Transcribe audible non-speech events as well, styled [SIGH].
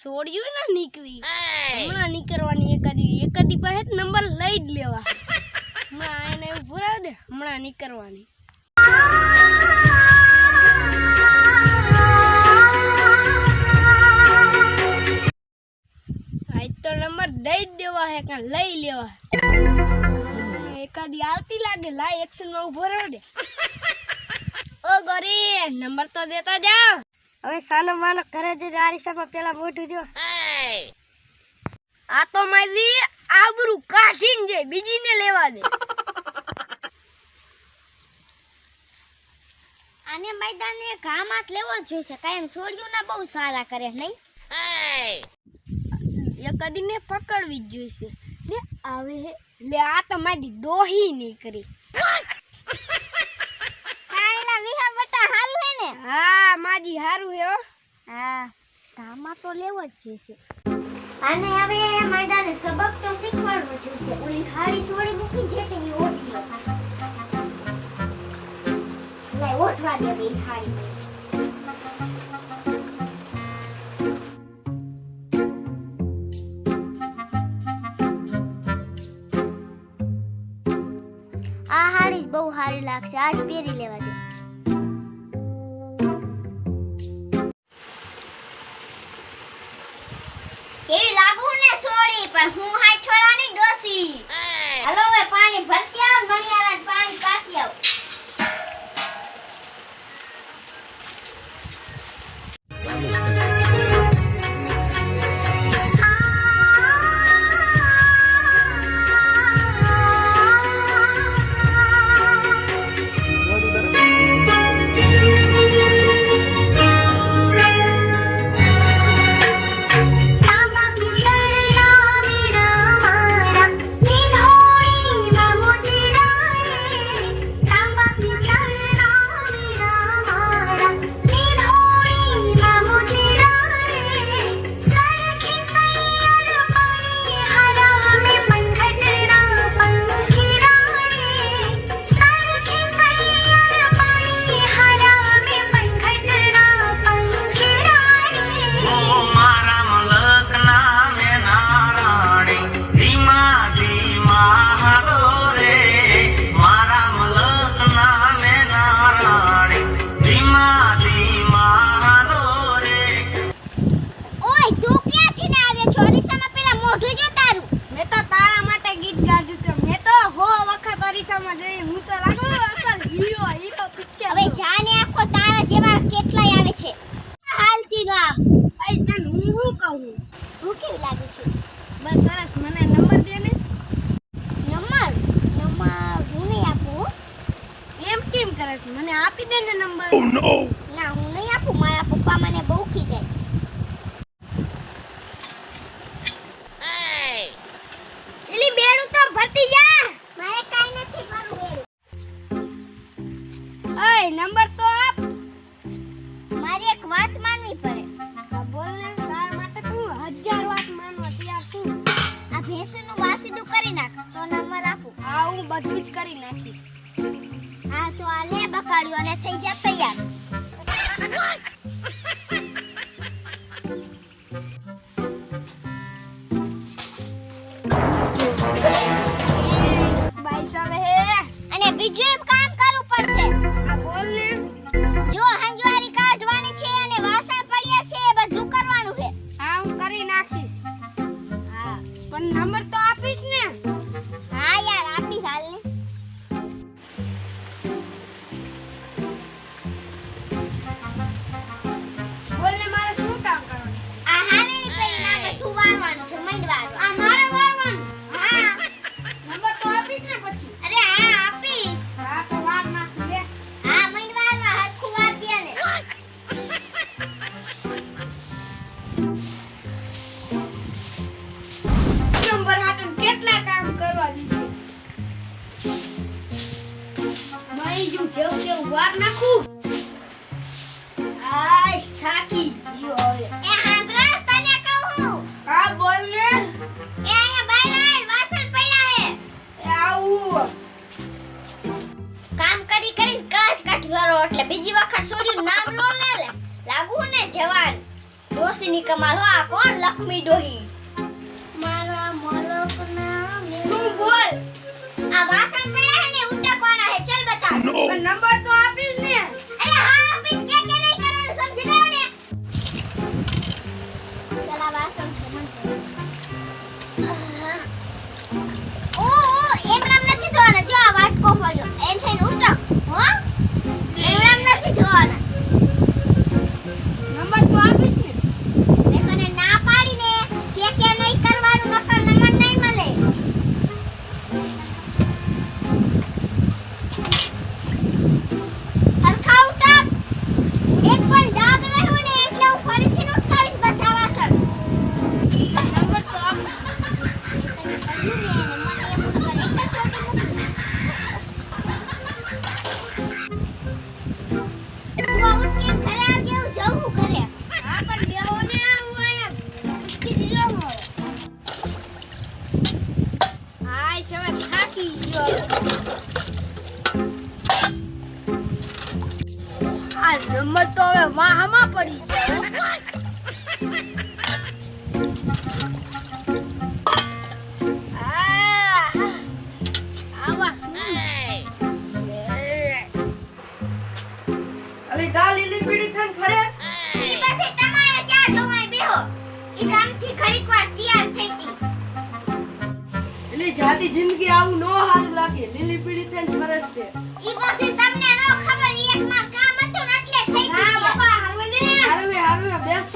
છોડ્યું ને નીકળી હમણાં નીકળવાની એકાદી એકાદી પાસે નંબર લઈ જ લેવા. હમણાં એને એવું પુરાવ દે હમણાં નીકળવાની. આજ તો નંબર દઈ જ દેવા હે કાં લઈ લેવા એકાદી આવતી લાગે લાઈ એક્શનમાં ઊભો રહ્યો દે. [LAUGHS] ઓ ગોરી નંબર તો દેતા જાવ હવે સાલો માલો ઘરે જ આરીસામાં પેલા મોઢું જો. આ તો મારી આબરૂ કાઢીને જાય બીજીને લેવા દે આને મેદાને ઘામાં જ લેવો જ જોઈશે કાયમ છોડ્યું ના બહુ સારા કરે નહીં? એ કદીને પકડવી જ જોઈશે. લે આવે લે આ તો મારી દોહી નીકળી. કાયલા વિહા બટા હાલું હે ને? હા માજી હારું હે હા. ઘામાં તો લેવો જ જોઈશે. અને હવે મેદાને સબક તો શીખવાડવો જોઈશે. ઓલી હાડી થોડી મૂકી જે તે ઈ ઓઠી લો. ઓઠવા દે બે હાડી બહુ સારી લાગશે. આજ પહેરી લેવા દે. મેં તો તારા માટે ગીત ગાધું તો મેં તો હો વખત અરીસામાં જોઈ હું તો લાગુ અસલ હીરો હીરો પિક્ચર. હવે જાને આખો તારા જેવા કેટલાય આવે છે. હાલતી નો આમ આઈ તને હું હું કહું? હું કેવી લાગુ છું? બસ સરસ. મને નંબર દે ને. નંબર? નંબર હું નહીં આપું એમ કેમ કરે મને આપી દે ને નંબર. ના ભેંસનું વાસીદું કરી નાખ તો નંબર આપું. હા હું બધું જ કરી નાખીશ. હા તો આ લે બકાડ્યું અને થઈ જા તૈયાર. અને બીજું હા પણ જેવ જેવ વાર નાખું. આશ થાકી ગયો હવે. એ હાંભળા તને કહું. હા બોલ ને. એ અહીંયા બહાર આય વાસણ પડ્યા હે. એ આવું. કામ કરી કરી કાચ કાઢ કરો એટલે બીજી વખત સોર્યું નામ લે લે. લાગુ ને જવાન. ડોસીની કમાલ હો આ કોણ લક્ષ્મી ડોહી? મારા મલકના તું બોલ? આ વાસણ પણ નંબર તો આપી ને. અરે હા આપી કે કે નહીં કરવાનું સમજી ને. ચલા વાસણ ઓ ઓ એમ નામ નથી ધોવાના જો આ વાટકો પડ્યો એન થઈને ઉટક હો? ગામથી ઘડીક જિંદગી આવું નો હાલ લાગે. લીલી છે ઈ બધું તમને નો ખબર ઈ એક માર કામ બેસ.